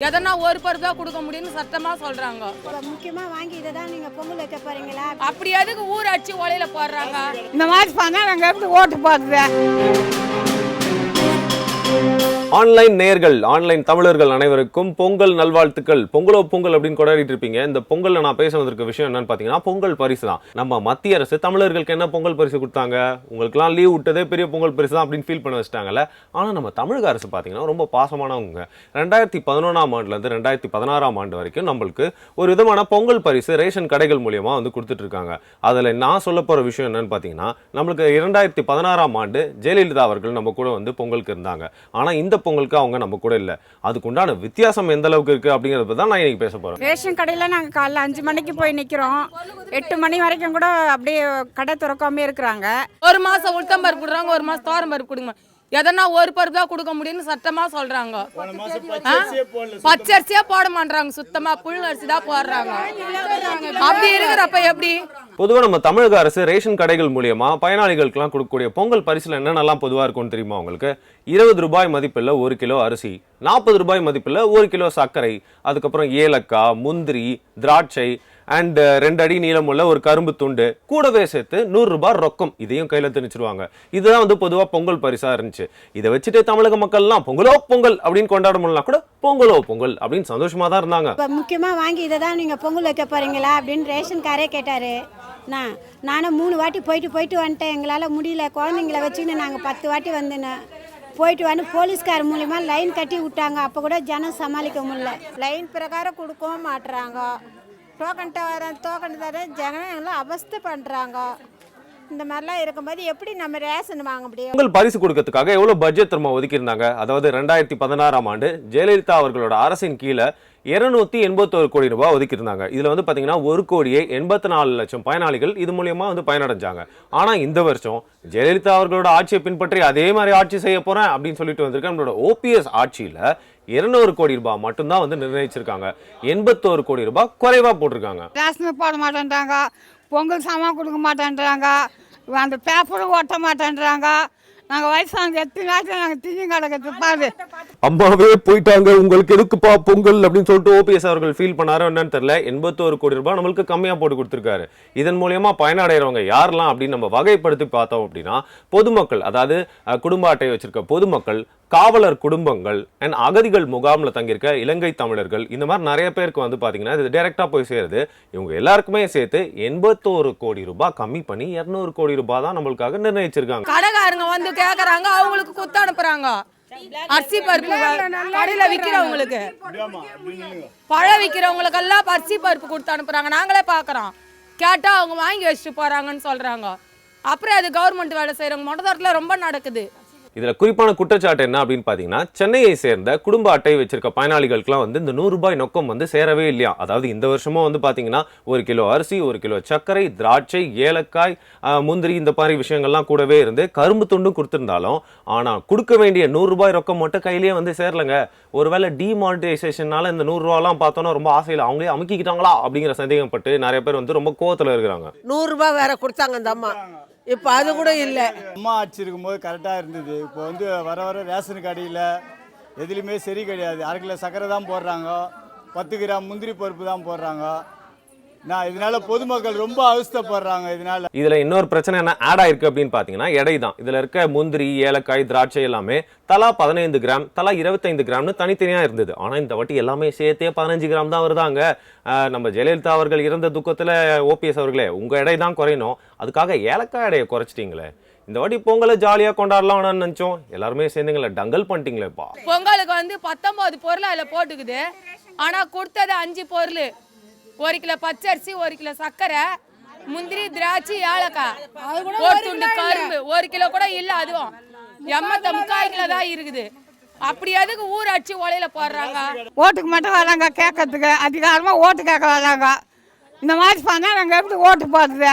எதனா ஒரு பருப்பு தான் கொடுக்க முடியும்னு சத்தமா சொல்றாங்க. இப்போ முக்கியமாக வாங்கி இதை தான் நீங்கள் பொங்கல் வைக்க போறீங்களா? அப்படி எதுக்கு ஊர் அடிச்சு ஒலையில போடுறாங்க? இந்த மாதிரி பண்ணால் நாங்கள் எப்படி ஓட்டு போடுறது? ஆன்லைன் நேர்கள் ஆன்லைன் தமிழர்கள் அனைவருக்கும் பொங்கல் நல்வாழ்த்துக்கள். பொங்கலோ பொங்கல் அப்படின்னு கொண்டாடிட்டு இருப்பீங்க. இந்த பொங்கல்ல நான் பேச வந்திருக்க விஷயம் என்னன்னு பாத்தீங்கன்னா பொங்கல் பரிசு தான். நம்ம மத்திய அரசு தமிழர்களுக்கு என்ன பொங்கல் பரிசு கொடுத்தாங்க? உங்களுக்குலாம் லீவ் விட்டதே பெரிய பொங்கல் பரிசு தான் அப்படின்னு ஃபீல் பண்ண வச்சிட்டாங்கல்ல. ஆனா நம்ம தமிழக அரசு பாத்தீங்கன்னா ரொம்ப பாசமானவங்க. ரெண்டாயிரத்தி பதினொன்றாம் ஆண்டுல இருந்து ரெண்டாயிரத்தி பதினாறாம் ஆண்டு வரைக்கும் நம்மளுக்கு ஒரு விதமான பொங்கல் பரிசு ரேஷன் கடைகள் மூலியமா வந்து கொடுத்துட்டு இருக்காங்க. அதுல நான் சொல்ல போற விஷயம் என்னன்னு பாத்தீங்கன்னா நம்மளுக்கு இரண்டாயிரத்தி பதினாறாம் ஆண்டு ஜெயலலிதா அவர்கள் நம்ம கூட வந்து பொங்கலுக்கு இருந்தாங்க. ஆனா இந்த பொங்கலுக்கு அவங்க நம்ம கூட இல்ல. அதுக்கு உண்டான வித்தியாசம் எந்த அளவுக்கு இருக்கு அப்படிங்கறத தான் நான் இன்னைக்கு பேச போறேன். ரேஷன் கடையில் நாங்கள் காலைல அஞ்சு மணிக்கு போய் நிற்கிறோம் எட்டு மணி வரைக்கும் கூட அப்படியே கடை திறக்காம இருக்கிறாங்க. ஒரு மாசம் உளுத்தம் பருப்பு கொடுறாங்க ஒரு மாசம் தோரம் பருப்பு கொடுங்க. எதனா ஒரு பருப்பு தான் கொடுக்க முடியும்னு சத்தமா சொல்றாங்க. ஆ? பச்சரிசியே போட மாட்டாங்க சுத்தமா புல் அரிசி தான் போடுறாங்க. அப்படி இருக்கிறப்ப எப்படி? பொதுவா நம்ம தமிழக அரசு ரேஷன் கடைகள் மூலியமா பயனாளிகளுக்கெல்லாம் கொடுக்கக்கூடிய பொங்கல் பரிசில் என்னென்னலாம் பொதுவாக இருக்கும்னு தெரியுமா உங்களுக்கு? இருபது ரூபாய் மதிப்பில் ஒரு கிலோ அரிசி நாற்பது ரூபாய் மதிப்பில் ஒரு கிலோ சர்க்கரை அதுக்கப்புறம் ஏலக்காய் முந்திரி திராட்சை அண்ட் ரெண்டு அடி நீளமுள்ள ஒரு கரும்பு துண்டு கூடவே சேர்த்து நூறு ரூபாய் ரொக்கம் இதையும் கையில் திணிச்சிருவாங்க. இதுதான் வந்து பொதுவாக பொங்கல் பரிசா இருந்துச்சு. இதை வச்சுட்டு தமிழக மக்கள்லாம் பொங்கலோ பொங்கல் அப்படின்னு கொண்டாட முடியல கூட பொங்கலோ பொங்கல் அப்படின்னு சந்தோஷமா தான் இருந்தாங்க. இப்போ முக்கியமாக வாங்கி இதை தான் நீங்கள் பொங்கல் வைக்க போறீங்களா அப்படின்னு ரேஷன் காரே கேட்டார். நான் நானும் மூணு வாட்டி போயிட்டு போயிட்டு வந்துட்டேன். எங்களால் முடியல. குழந்தைங்கள வச்சுக்கின்னு நாங்கள் பத்து வாட்டி வந்தேன் போயிட்டு வந்து போலீஸ்கார் மூலிமா லைன் கட்டி விட்டாங்க. அப்போ கூட ஜனம் சமாளிக்க முடியல. லைன் பிரகாரம் கொடுக்கவும் மாட்டுறாங்க டோக்கன் வர டோக்கன் தர ஜனம் எங்களை அவஸ்தை பண்ணுறாங்க இந்த மாதிரிலாம் இருக்கும்போது எப்படி நம்ம ரேஷன் வாங்க முடியும்? பொங்கல் பரிசு கொடுக்கறதுக்காக எவ்வளவு பட்ஜெட் திரும்ப ஒதுக்கியிருந்தாங்க? அதாவது ரெண்டாயிரத்தி பதினாறாம் ஆண்டு ஜெயலலிதா அவர்களோட அரசின் கீழே இருநூத்தி எண்பத்தோரு கோடி ரூபாய் ஒதுக்கியிருந்தாங்க. இதுல வந்து பாத்தீங்கன்னா ஒரு கோடியே எண்பத்தி நாலு லட்சம் பயனாளிகள் இது மூலியமா வந்து பயனடைஞ்சாங்க. ஆனா இந்த வருஷம் ஜெயலலிதா அவர்களோட ஆட்சியை பின்பற்றி அதே மாதிரி ஆட்சி செய்ய போறேன் அப்படின்னு சொல்லிட்டு வந்திருக்க நம்மளோட ஓபிஎஸ் ஆட்சியில இருநூறு கோடி ரூபாய் மட்டும்தான் வந்து நிர்ணயிச்சிருக்காங்க. எண்பத்தோரு கோடி ரூபாய் குறைவா போட்டிருக்காங்க. போட மாட்டேன்றாங்க பொங்கல் சாமான் கொடுக்க மாட்டேன்றாங்க. அந்த பேப்பரும் ஓட்ட மாட்டேன்றாங்க. நாங்கள் வயசானவங்க எத்தனை நாளைக்கு நாங்கள் திங்கி கிடக்கிறது பாரு அம்மாவே போயிட்டாங்க உங்களுக்கு எதுக்குப்பா பொங்கல் அப்படின்னு சொல்லிட்டு ஓபிஎஸ் அவர்கள் ஃபீல் பண்ணாரோ என்னன்னு தெரியல. எண்பத்தோரு கோடி ரூபாய் நம்மளுக்கு கம்மியாக போட்டு கொடுத்துருக்காரு. இதன் மூலியமா பயனடைகிறவங்க யாரெல்லாம் அப்படின்னு நம்ம வகைப்படுத்தி பார்த்தோம் அப்படின்னா பொதுமக்கள் அதாவது குடும்ப அட்டை வச்சிருக்க பொதுமக்கள் காவலர் குடும்பங்கள் அண்ட் அகதிகள் முகாம்ல தங்கியிருக்க இலங்கை தமிழர்கள் இந்த மாதிரி நிறைய பேருக்கு வந்து பார்த்தீங்கன்னா இது டைரெக்டாக போய் சேருது. இவங்க எல்லாருக்குமே சேர்த்து எண்பத்தோரு கோடி ரூபாய் கம்மி பண்ணி இருநூறு கோடி ரூபாய் தான் நம்மளுக்காக நிர்ணயிச்சிருக்காங்க. கடைக்காரங்க வந்து கேக்குறாங்க அவங்களுக்கு குத்து அனுப்புறாங்க. அரிசி பருப்பு கடையில விக்கிறவங்களுக்கு. பழம் விக்கிறவங்களுக்கெல்லாம் அரிசி பருப்பு கொடுத்து அனுப்புறாங்க. நாங்களே பாக்குறோம் கேட்டா அவங்க வாங்கி வச்சுட்டு போறாங்கன்னு சொல்றாங்க. அப்புறம் அது கவர்மெண்ட் வேலை செய்யறவங்க மொட்டத்தோட்டத்துல ரொம்ப நடக்குது. இதில் குறிப்பான குற்றச்சாட்டு என்ன அப்படின்னு பார்த்தீங்கன்னா சென்னையை சேர்ந்த குடும்ப அட்டை வச்சிருக்க பயனாளிகளுக்குலாம் வந்து இந்த நூறுரூபாய் நொக்கம் வந்து சேரவே இல்லையா? அதாவது இந்த வருஷமும் வந்து பார்த்தீங்கன்னா ஒரு கிலோ அரிசி ஒரு கிலோ சர்க்கரை திராட்சை ஏலக்காய் முந்திரி இந்த மாதிரி விஷயங்கள்லாம் கூடவே இருந்து கரும்பு துண்டும் கொடுத்துருந்தாலும் ஆனால் கொடுக்க வேண்டிய நூறுரூபாய் ரொக்கம் மட்டும் கையிலேயே வந்து சேரலங்க. ஒருவேளை டிமானிட்டைசேஷனால இந்த நூறுரூவாலாம் பார்த்தோன்னா ரொம்ப ஆசையில் அவங்களே அமுக்கிக்கிட்டாங்களா அப்படிங்கிற சந்தேகப்பட்டு நிறைய பேர் வந்து ரொம்ப கோவத்துல இருக்கிறாங்க. நூறுரூபா வேற கொடுத்தாங்க அந்த அம்மா. இப்போ அது கூட இல்லை. அம்மா ஆட்சி இருக்கும்போது கரெக்டாக இருந்தது. இப்போ வந்து வர வர ரேஷன் கடையில் எதுலேயுமே சரி கிடையாது. அரை கிலோ சக்கரை தான் போடுறாங்க. பத்து கிராம் முந்திரி பருப்பு தான் போடுறாங்க. நான் இதனால பொதுமக்கள் ரொம்ப அவஸ்தைப்படுறாங்க இதனால. இதுல இன்னொரு பிரச்சனை என்ன? ஆட் ஆயிருக்கு அப்படின்னு பாத்தீங்கன்னா எடை தான் இதுல இருக்க முந்திரி ஏலக்காய் திராட்சை எல்லாமே தலா பதினைந்து கிராம் தலா இருபத்தைந்து கிராம்னு தனித்தனியா இருந்தது. ஆனா இந்த வாட்டி எல்லாமே சேர்த்தே பதினஞ்சு கிராம் தான் வருதாங்க. நம்ம ஜெயலலிதா அவர்கள் இறந்த துக்கத்துல ஓபிஎஸ் அவர்களே உங்க எடை தான் குறையணும். அதுக்காக ஏலக்காய் எடையை குறைச்சிட்டீங்களே. இந்த வாட்டி பொங்கலை ஜாலியா கொண்டாடலாம்னு நினைச்சோம். எல்லாருமே சேர்ந்துங்களே டங்கல் பண்ணிட்டீங்களேப்பா. பொங்கலுக்கு வந்து பத்தொன்பது பொருள் அதில் போட்டுக்குது. ஆனா கொடுத்தது அஞ்சு பொருள். ஒரு கிலோ பச்சரிசி ஒரு கிலோ சர்க்கரை முந்திரி திராட்சை ஏலக்காய். ஒரு துண்டு கரும்பு. ஒரு கிலோ கூட இல்ல அதுவும். எம்மத்த முக்கால் கிலோ தான் இருக்குது. அப்படி எதுக்கு ஊர் அடிச்சு ஒலையில போடுறாங்க? ஓட்டுக்கு மட்டும் வராங்க கேட்கறதுக்கு. அதிகாரமாக ஓட்டு கேட்க வராங்க. இந்த மாதிரி பண்ணால் நாங்கள் எப்படி ஓட்டு போடுறது?